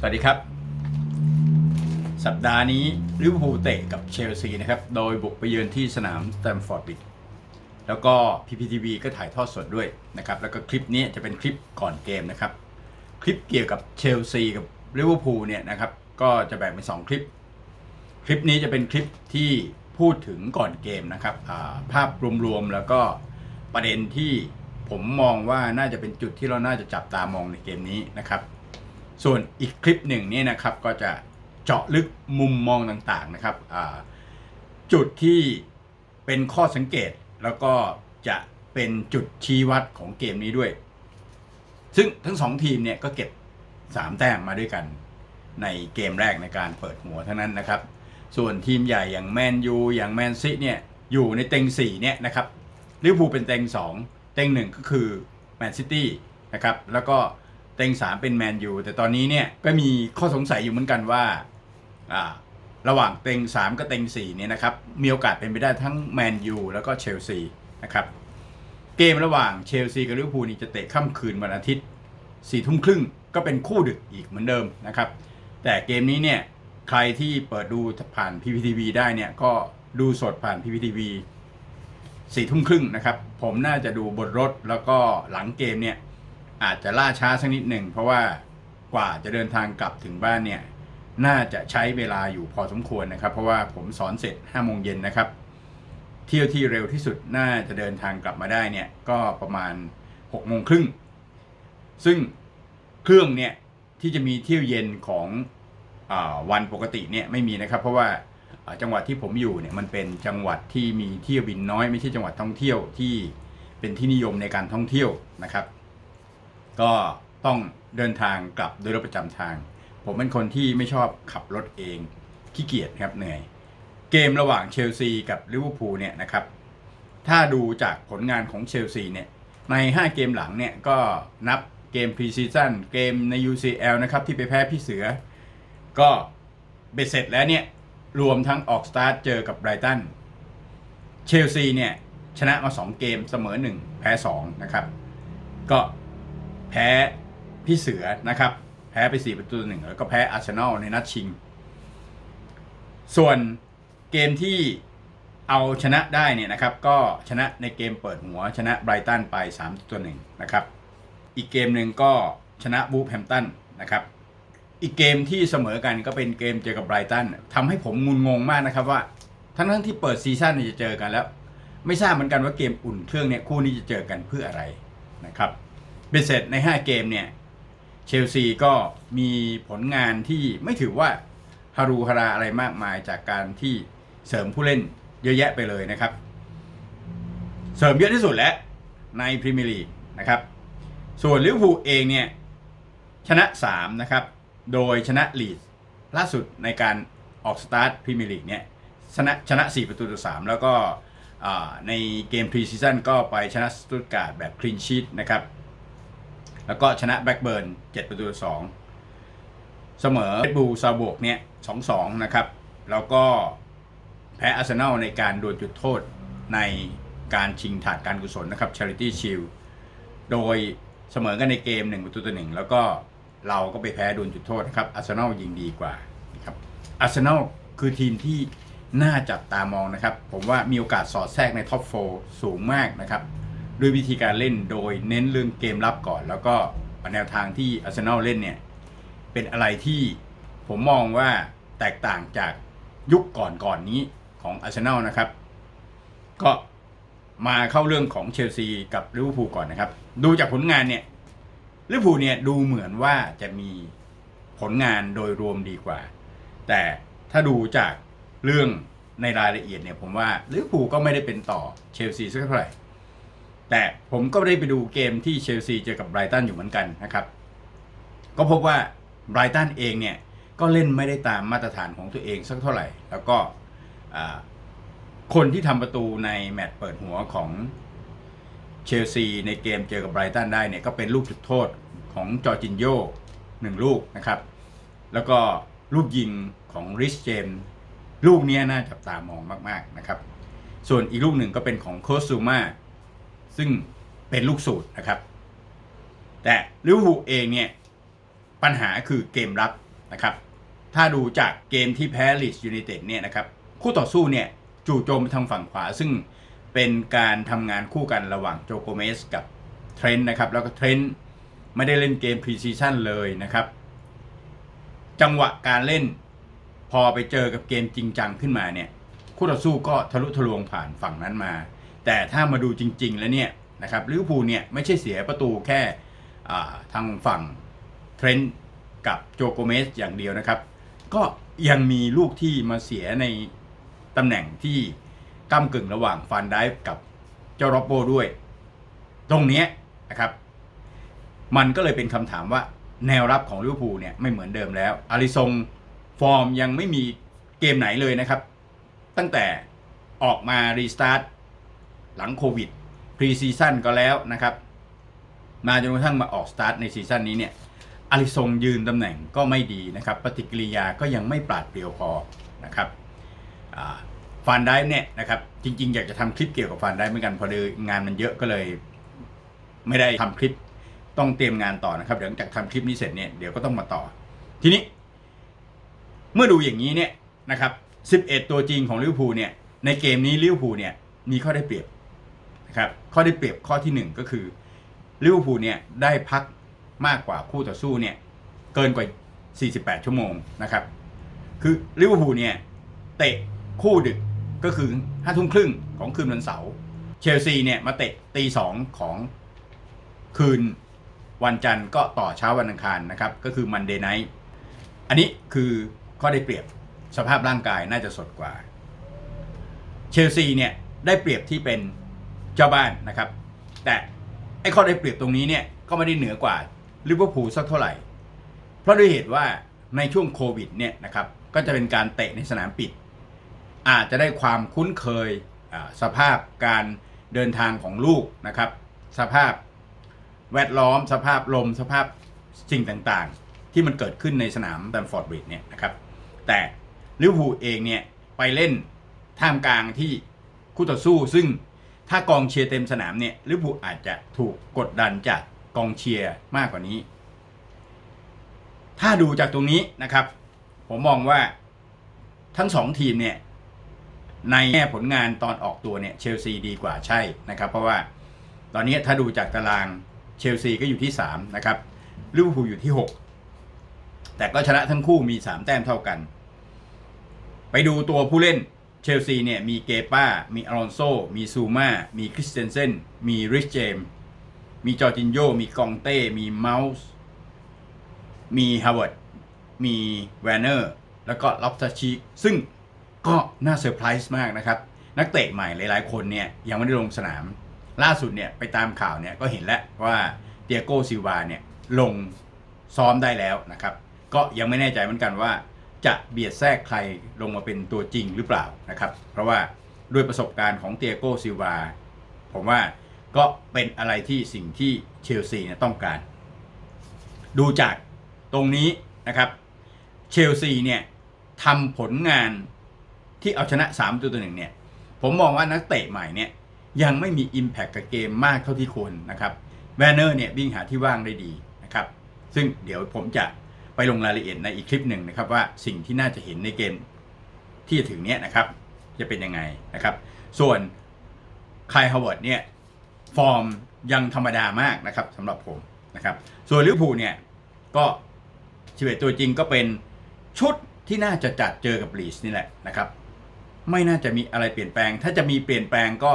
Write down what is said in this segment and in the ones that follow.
สวัสดีครับ สัปดาห์นี้ลิเวอร์พูลเตะกับเชลซีนะครับ โดยบุกไปเยือนที่สนามสแตมฟอร์ดบิดแล้วก็ PPTV ก็ถ่ายทอดสดด้วยนะครับ แล้วก็คลิปนี้จะเป็นคลิปก่อนเกมนะครับ คลิปเกี่ยวกับเชลซีกับลิเวอร์พูลเนี่ยนะครับ ก็จะแบ่งเป็น 2 คลิป คลิปนี้จะเป็นคลิปที่พูดถึงก่อนเกมนะครับาภาพรวมๆแล้วก็ประเด็นที่ผมมองว่าน่าจะเป็นจุดที่เราน่าจะจับตามองในเกมนี้นะครับ ส่วนอีกคลิปหนึ่งนี่นะครับก็จะเจาะลึกมุมมองต่างๆนะครับจุดที่เป็นข้อสังเกตแล้วก็จะเป็นจุดชี้วัดของเกมนี้ด้วย ซึ่งทั้งสองทีมเนี่ยก็เก็บ 3 แต้มมาด้วยกัน ในเกมแรกในการเปิดหัวเท่านั้นนะครับ ส่วนทีมใหญ่อย่างแมนยูอย่างแมนซีเนี่ยอยู่ในเต็ง4เนี่ยนะครับลิเวอร์พูลเป็นเต็ง 2 เต็ง 1 ก็คือแมนซิตี้นะครับแล้วก็ เต็ง3เป็นแมนยูแต่ตอนนี้เนี่ยก็มีข้อสงสัยอยู่เหมือนกันว่าอ่าระหว่างเต็ง 3 กับเต็ง4เนี่ยนะครับมีโอกาสเป็นไปได้ทั้งแมนยูแล้วก็เชลซีนะครับเกมระหว่างเชลซีกับลิเวอร์พูลนี่จะเตะค่ำคืนวันอาทิตย์สี่ทุ่มครึ่งก็เป็นคู่ดึกอีกเหมือนเดิมนะครับแต่เกมนี้เนี่ยใครที่เปิดดูผ่าน PPTV ได้เนี่ยก็ดูสดผ่าน PPTV สี่ทุ่มครึ่งนะครับผมน่าจะดูบนรถแล้วก็หลังเกมเนี่ย อาจจะล่าช้าสักนิดหนึ่งเพราะว่ากว่าจะเดินทางกลับถึงบ้านเนี่ยน่าจะใช้เวลาอยู่พอสมควรนะครับ เพราะว่าผมสอนเสร็จ5โมงเย็นนะครับ เที่ยวที่เร็วที่สุดน่าจะเดินทางกลับมาได้เนี่ยก็ประมาณ6โมงครึ่งซึ่งเครื่องเนี่ยที่จะมีเที่ยวเย็นของอวันปกติเนี่ยไม่มีนะครับ เพราะว่าจังหวัดที่ผมอยู่เนี่ยมันเป็นจังหวัดที่มีเที่ยวบินน้อย ไม่ใช่จังหวัดท่องเที่ยวที่เป็นที่นิยมในการท่องเที่ยวนะครับ ก็ต้องเดินทางกลับโดยรถประจำทาง ผมเป็นคนที่ไม่ชอบขับรถเองขี้เกียจครับเหนื่อย เกมระหว่างเชลซีกับลิเวอร์พูลเนี่ยนะครับ ถ้าดูจากผลงานของเชลซีเนี่ยใน 5 เกมหลังเนี่ยก็นับเกมพรีซีซั่นเกมใน UCL นะครับที่ไปแพ้พี่เสือ ก็เบ็ดเสร็จแล้วเนี่ยรวมทั้งออกสตาร์ทเจอกับไบรตันเชลซีเนี่ยชนะมา 2 เกมเสมอ 1 แพ้ 2 นะครับ ก็ แพ้พี่เสือนะครับ แพ้ไป 4 ประตูหนึ่งแล้วก็แพ้อาร์เซนอลในนัดชิง ส่วนเกมที่เอาชนะได้เนี่ยนะครับ ก็ชนะในเกมเปิดหัวชนะไบรตันไป3ตัวหนึ่งนะครับ อีกเกมหนึ่งก็ชนะบูฟแฮมตันนะครับ อีกเกมที่เสมอกันก็เป็นเกมเจอกับไบรตันทำให้ผมงุนงงมากนะครับว่า ทั้งทั้งที่เปิดซีซั่นจะเจอกันแล้ว ไม่ทราบเหมือนกันว่าเกมอุ่นเครื่องเนี่ยคู่นี้จะเจอกันเพื่ออะไรนะครับ เบ็ดเสร็จใน 5 เกมเนี่ยเชลซีก็มีผลงานที่ไม่ถือว่าฮารูฮาราอะไรมากมายจากการที่เสริมผู้เล่นเยอะแยะไปเลยนะครับ เสริมเยอะที่สุดแล้วในพรีเมียร์ลีกนะครับ ส่วนลิเวอร์พูลเองเนี่ยชนะ 3 นะครับ โดยชนะลีดล่าสุดในการออกสตาร์ทพรีเมียร์ลีกเนี่ยชนะชนะ 4 ประตูต่อ3แล้วก็ในเกมพรีซีซั่นก็ไปชนะสตุตการ์ดแบบคลีนชีตนะครับ แล้วก็ชนะแบ็กเบิร์น7ประตูต่อ2เสมอเรดบูลซาบวกเนี่ย2-2นะครับ แล้วก็แพ้อาร์เซนอลในการดวลจุดโทษในการชิงถาดการกุศลนะครับ Charity Shield โดยเสมอกันในเกม1ประตูต่อหนึ่งแล้วก็เราก็ไปแพ้ดวลจุดโทษนะครับอาร์เซนอลยิงดีกว่านะครับอาร์เซนอลคือทีมที่น่าจับตามองนะครับ ผมว่ามีโอกาสสอดแทรกในท็อปโฟสูงมากนะครับ ด้วยวิธีการเล่นโดยเน้นเรื่องเกมรับก่อน แล้วก็แนวทางที่อาร์เซนอลเล่นเนี่ยเป็นอะไรที่ผมมองว่าแตกต่างจากยุคก่อนก่อนนี้ของอาร์เซนอลนะครับ ก็มาเข้าเรื่องของเชลซีกับลิเวอร์พูลก่อนนะครับ ดูจากผลงานเนี่ยลิเวอร์พูลเนี่ยดูเหมือนว่าจะมีผลงานโดยรวมดีกว่า แต่ถ้าดูจากเรื่องในรายละเอียดเนี่ยผมว่าลิเวอร์พูลก็ไม่ได้เป็นต่อเชลซีสักเท่าไหร่ แต่ผมก็ได้ไปดูเกมที่เชลซีเจอกับไบรตันอยู่เหมือนกันนะครับ ก็พบว่าไบรตันเองเนี่ยก็เล่นไม่ได้ตามมาตรฐานของตัวเองสักเท่าไหร่ แล้วก็คนที่ทำประตูในแมตช์เปิดหัวของเชลซีในเกมเจอกับไบรตันได้เนี่ยก็เป็นลูกจุดโทษของจอร์จินโยหนึ่งลูกนะครับ แล้วก็ลูกยิงของริชเจมลูกนี้น่าจับตามองมาก ๆ นะครับ ส่วนอีกลูกหนึ่งก็เป็นของโคสซูมา ซึ่งเป็นลูกสูตรนะครับ แต่ลิเวอร์พูลเองเนี่ยปัญหาคือเกมรับนะครับ ถ้าดูจากเกมที่แพ้ลีดยู n นเต็ดเนี่ยนะครับคู่ต่อสู้เนี่ยจู่โจมไปทางฝั่งขวา ซึ่งเป็นการทำงานคู่กันระหว่างโจโกเมสกับเทรนต์นะครับแล้วก็เทรนต์ไม่ได้เล่นเกมพรีซีชั่นเลยนะครับ จังหวะการเล่นพอไปเจอกับเกมจริงจังขึ้นมาเนี่ยคู่ต่อสู้ก็ทะลุทะลวงผ่านฝั่งนั้นมา แต่ถ้ามาดูจริง ๆ แล้วเนี่ยนะครับลิเวอร์พูลเนี่ยไม่ใช่เสียประตูแค่ทางฝั่งเทรนต์กับโจโกเมสอย่างเดียวนะครับ ก็ยังมีลูกที่มาเสียในตำแหน่งที่ก้ากึ่งระหว่างฟานไดฟ์กับเจ้าโรบโบด้วย ตรงนี้นะครับ มันก็เลยเป็นคำถามว่าแนวรับของลิเวอร์พูลเนี่ยไม่เหมือนเดิมแล้วอาริซงฟอร์มยังไม่มีเกมไหนเลยนะครับ ตั้งแต่ออกมารีสตาร์ท หลังโควิดพรีซีซั่นก็แล้วนะครับ มาจนกระทั่งมาออกสตาร์ทในซีซั่นนี้เนี่ยอาริซงยืนตำแหน่งก็ไม่ดีนะครับ ปฏิกิริยาก็ยังไม่ปราดเปรียวพอนะครับฟานได้เนี่ยนะครับจริงๆ อยากจะทำคลิปเกี่ยวกับฟานได้เหมือนกันพอดีงานมันเยอะก็เลย ไม่ได้ทำคลิปต้องเตรียมงานต่อนะครับเดี๋ยวหลังจากทำคลิปนี้เสร็จเนี่ยเดี๋ยวก็ต้องมาต่อ ทีนี้ เมื่อดูอย่างนี้เนี่ยนะครับ 11 ตัวจริงของลิเวอร์พูลเนี่ยในเกมนี้ลิเวอร์พูลเนี่ยมีข้อได้เปรียบ นะครับข้อได้เปรียบข้อที่ 1 ก็คือลิเวอร์พูลเนี่ยได้พักมากกว่าคู่ต่อสู้เนี่ยเกินกว่า 48 ชั่วโมงนะครับคือลิเวอร์พูลเนี่ยเตะคู่ดึกก็คือห้าทุ่มครึ่งของคืนวันเสาร์เชลซีเนี่ยมาเตะตีสองของคืนวันจันทร์ก็ต่อเช้าวันอังคารนะครับ ก็คือมันเดย์ไนท์อันนี้คือข้อได้เปรียบสภาพร่างกายน่าจะสดกว่า เชลซีเนี่ยได้เปรียบที่เป็น เจ้าบ้านนะครับ แต่ไอ้ข้อได้เปรียบตรงนี้เนี่ยก็ไม่ได้เหนือกว่าลิเวอร์พูลสักเท่าไหร่ เพราะด้วยเหตุว่าในช่วงโควิดเนี่ยนะครับก็จะเป็นการเตะในสนามปิด อาจจะได้ความคุ้นเคยสภาพการเดินทางของลูกนะครับ สภาพแวดล้อม สภาพลม สภาพสิ่งต่างๆ ที่มันเกิดขึ้นในสนามแตมฟอร์ดบริดจ์เนี่ยนะครับ แต่ลิเวอร์พูลเองเนี่ยไปเล่นท่ามกลางที่คู่ต่อสู้ซึ่ง ถ้ากองเชียร์เต็มสนามเนี่ยลิเวอร์พูลอาจจะถูกกดดันจากกองเชียร์มากกว่านี้ ถ้าดูจากตรงนี้นะครับ ผมมองว่าทั้งสองทีมเนี่ยในแง่ผลงานตอนออกตัวเนี่ยเชลซีดีกว่าใช่นะครับ เพราะว่าตอนนี้ถ้าดูจากตารางเชลซีก็อยู่ที่ 3 นะครับลิเวอร์พูลอยู่ที่ 6 แต่ก็ชนะทั้งคู่มี 3 แต้มเท่ากัน ไปดูตัวผู้เล่น ลซีเนี่ยมีเกป้า มีอลอนโซ มีซูมา มีคริสเตนเซน มีริชเจม มีจอร์จินโย มีกองเต้ มีเมาส์ มีฮาวเวิร์ด มีแวนเนอร์ แล้วก็ล็อบสชิซึ่งก็น่าเซอร์ไพรส์มากนะครับ นักเตะใหม่หลายๆคนเนี่ยยังไม่ได้ลงสนาม ล่าสุดเนี่ยไปตามข่าวเนี่ยก็เห็นแล้วว่าเตียโกซิลวาเนี่ยลงซ้อมได้แล้วนะครับ ก็ยังไม่แน่ใจเหมือนกันว่า จะเบียดแทรกใครลงมาเป็นตัวจริงหรือเปล่านะครับ เพราะว่าด้วยประสบการณ์ของเตียโกซิลวาผมว่าก็เป็นอะไรที่สิ่งที่เชลซีเนี่ยต้องการ ดูจากตรงนี้นะครับเชลซีเนี่ยทำผลงานที่เอาชนะ3ตัวตัวหนึ่งเนี่ยผมมองว่านักเตะใหม่เนี่ยยังไม่มี Impact กับเกมมากเท่าที่ควรนะครับแวนเนอร์เนี่ยวิ่งหาที่ว่างได้ดีนะครับ ซึ่งเดี๋ยวผมจะ ไปลงรายละเอียดในอีกคลิปหนึ่งนะครับว่าสิ่งที่น่าจะเห็นในเกมที่จะถึงเนี้ยนะครับ จะเป็นยังไงนะครับ ส่วนคายฮาวเวิร์ดเนี่ยฟอร์มยังธรรมดามากนะครับสำหรับผมนะครับ ส่วนลิเวอร์พูลเนี่ยก็ชีวิตตัวจริงก็เป็นชุดที่น่าจะจัดเจอกับลีสนี่แหละนะครับ ไม่น่าจะมีอะไรเปลี่ยนแปลง ถ้าจะมีเปลี่ยนแปลงก็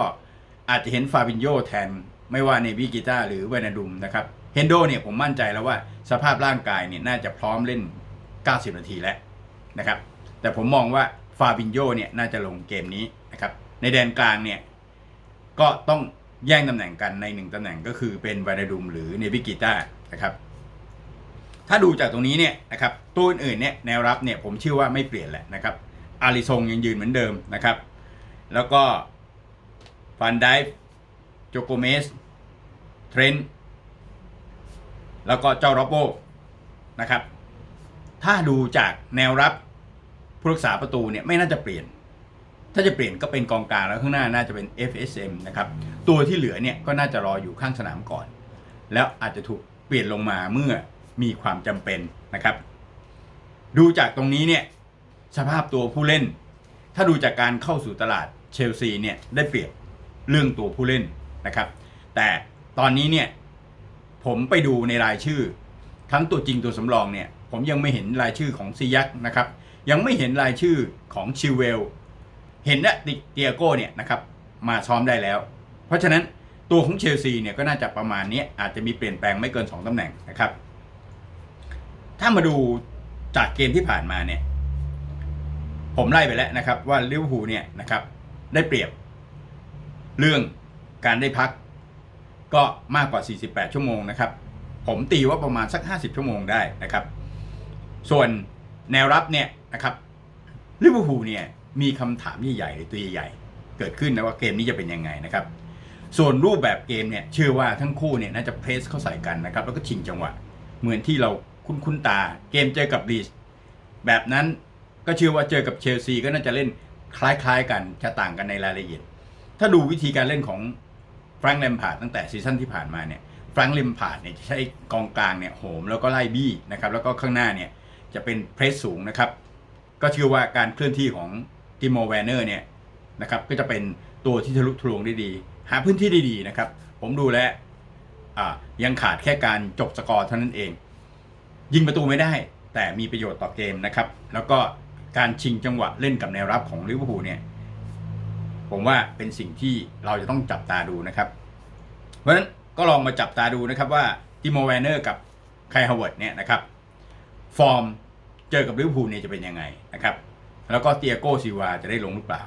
อาจจะเห็นฟาบินโยแทน ไม่ว่าในวิกิต้าหรือเวนาดุมนะครับ เฮนโดเนี่ยผมมั่นใจแล้วว่าสภาพร่างกายเนี่ยน่าจะพร้อมเล่น 90 นาทีแล้วนะครับ แต่ผมมองว่าฟาบินโยเนี่ยน่าจะลงเกมนี้นะครับ ในแดนกลางเนี่ยก็ต้องแย่งตำแหน่งกันในหนึ่งตำแหน่งก็คือเป็นวานาดุมหรือเนวิกิต้านะครับถ้าดูจากตรงนี้เนี่ยนะครับตัวอื่นๆเนี่ยแนวรับเนี่ยผมเชื่อว่าไม่เปลี่ยนแหละนะครับอาริซงยังยืนเหมือนเดิมนะครับ แล้วก็ฟันไดฟ์โจโกเมสเทรน แล้วก็เจ้าโรโบนะครับ ถ้าดูจากแนวรับผู้รักษาประตูเนี่ยไม่น่าจะเปลี่ยน ถ้าจะเปลี่ยนก็เป็นกองกลางแล้วข้างหน้าน่าจะเป็น FSM นะครับ ตัวที่เหลือเนี่ยก็น่าจะรออยู่ข้างสนามก่อน แล้วอาจจะถูกเปลี่ยนลงมาเมื่อมีความจำเป็นนะครับ ดูจากตรงนี้เนี่ยสภาพตัวผู้เล่น ถ้าดูจากการเข้าสู่ตลาดเชลซีเนี่ยได้เปรียบเรื่องตัวผู้เล่นนะครับ แต่ตอนนี้เนี่ย ผมไปดูในรายชื่อ ทั้งตัวจริงตัวสำรองเนี่ย ผมยังไม่เห็นรายชื่อของซียักนะครับ ยังไม่เห็นรายชื่อของชิเวล เห็นนะติเตียโก้เนี่ยนะครับมาซ้อมได้แล้ว เพราะฉะนั้นตัวของเชลซีเนี่ยก็น่าจะประมาณนี้อาจจะมีเปลี่ยนแปลงไม่เกิน 2ตำแหน่งนะครับ ถ้ามาดูจากเกมที่ผ่านมาเนี่ย ผมไล่ไปแล้วนะครับว่าลิเวอร์พูลเนี่ยนะครับได้เปรียบ เรื่องการได้พัก ก็มากกว่า 48 ชั่วโมงนะครับ ผมตีว่าประมาณสัก 50 ชั่วโมงได้นะครับ ส่วนแนวรับเนี่ยนะครับลิเวอร์พูลเนี่ยมีคำถามใหญ่ๆตัวใหญ่ๆเกิดขึ้นนะว่าเกมนี้จะเป็นยังไงนะครับ ส่วนรูปแบบเกมเนี่ยเชื่อว่าทั้งคู่เนี่ยน่าจะเพรสเข้าใส่กันนะครับ แล้วก็ชิงจังหวะ เหมือนที่เราคุ้นคุ้นๆตา เกมเจอกับลีสแบบนั้นก็เชื่อว่าเจอกับเชลซีก็น่าจะเล่นคล้ายๆ กันจะต่างกันในรายละเอียด ถ้าดูวิธีการเล่นของ ฟรงค์แลมพาร์ดตั้งแต่ซีซั่นที่ผ่านมาเนี่ยแฟรงค์แลมพาร์ดเนี่ยจะใช้กองกลางเนี่ยโหมแล้วก็ไล่บี้นะครับแล้วก็ข้างหน้าเนี่ยจะเป็นเพรสสูงนะครับ ก็เชื่อว่าการเคลื่อนที่ของติโมแวนเนอร์เนี่ยนะครับก็จะเป็นตัวที่ทะลุทะลวงได้ดี หาพื้นที่ได้ดีนะครับ ผมดูแลยังขาดแค่การจบสกอร์เท่านั้นเอง ยิงประตูไม่ได้ แต่มีประโยชน์ต่อเกมนะครับ แล้วก็การชิงจังหวะเล่นกับแนวรับของลิเวอร์พูลเนี่ย ผมว่าเป็นสิ่งที่เราจะต้องจับตาดูนะครับ เพราะฉะนั้นก็ลองมาจับตาดูนะครับว่าติโมแวนเนอร์กับไคฮาวเวิร์ดเนี่ยนะครับ ฟอร์มเจอกับลิเวอร์พูลเนี่ยจะเป็นยังไงนะครับ แล้วก็เตียโกซิวาจะได้ลงหรือเปล่า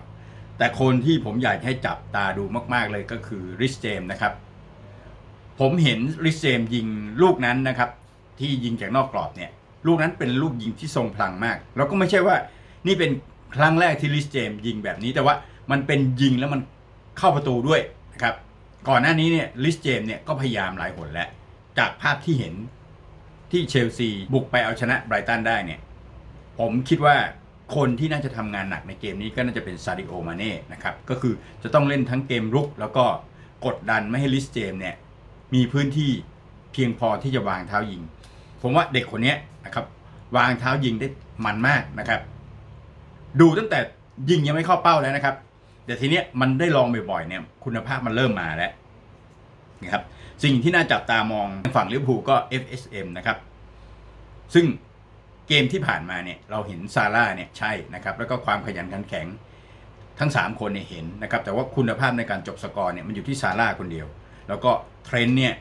แต่คนที่ผมอยากให้จับตาดูมากๆเลยก็คือริสเจมนะครับ ผมเห็นริสเจมยิงลูกนั้นนะครับ ที่ยิงจากนอกกรอบเนี่ย ลูกนั้นเป็นลูกยิงที่ทรงพลังมาก แล้วก็ไม่ใช่ว่านี่เป็นครั้งแรกที่ริสเจมยิงแบบนี้แต่ว่า มันเป็นยิงแล้วมันเข้าประตูด้วยนะครับก่อนหน้านี้เนี่ยลิสเจมเนี่ยก็พยายามหลายหนแล้ว จากภาพที่เห็นที่เชลซีบุกไปเอาชนะไบรตันได้เนี่ยผมคิดว่าคนที่น่าจะทำงานหนักในเกมนี้ก็น่าจะเป็นซาดิโอมาเน่นะครับก็คือจะต้องเล่นทั้งเกมรุก แล้วก็กดดันไม่ให้ลิสเจมเนี่ยมีพื้นที่เพียงพอที่จะวางเท้ายิง ผมว่าเด็กคนนี้นะครับวางเท้ายิงได้มันมากนะครับ ดูตั้งแต่ยิงยังไม่เข้าเป้าแล้วนะครับ แต่ทีเนี้ยมันได้ลองบ่อยๆเนี่ย คุณภาพมันเริ่มมาแล้วนะครับสิ่งที่น่าจับตามองฝั่งลิเวอร์พูลก็ FSM นะครับ ซึ่งเกมที่ผ่านมาเนี่ยเราเห็นซาร่าเนี่ยใช่นะครับ แล้วก็ความขยันขันแข็งทั้ง 3 คนเนี่ยเห็นนะครับ แต่ว่าคุณภาพในการจบสกอร์เนี่ยมันอยู่ที่ซาร่าคนเดียว แล้วก็เทรนต์เนี่ย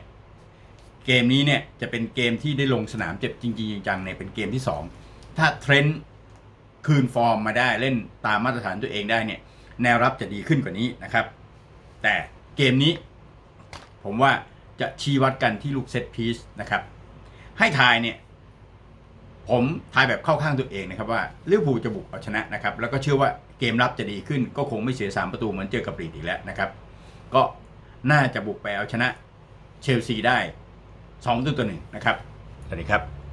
เกมนี้เนี่ยจะเป็นเกมที่ได้ลงสนามเจ็บจริงๆจังๆเนี่ยเป็นเกมที่ 2 ถ้าเทรนต์คืนฟอร์มมาได้เล่นตามมาตรฐานตัวเองได้เนี่ย แนวรับจะดีขึ้นกว่านี้นะครับ แต่เกมนี้ ผมว่าจะชี้วัดกันที่ลูกเซตพีซนะครับ ให้ทายเนี่ยผมทายแบบเข้าข้างตัวเองนะครับว่าลิเวอร์พูลจะบุกเอาชนะนะครับ แล้วก็เชื่อว่าเกมรับจะดีขึ้น ก็คงไม่เสีย 3 ประตูเหมือนเจอกับลีดอีกแล้วนะครับ ก็น่าจะบุกไปเอาชนะเชลซีได้2ตัวตัวหนึ่งนะครับสวัสดีครับ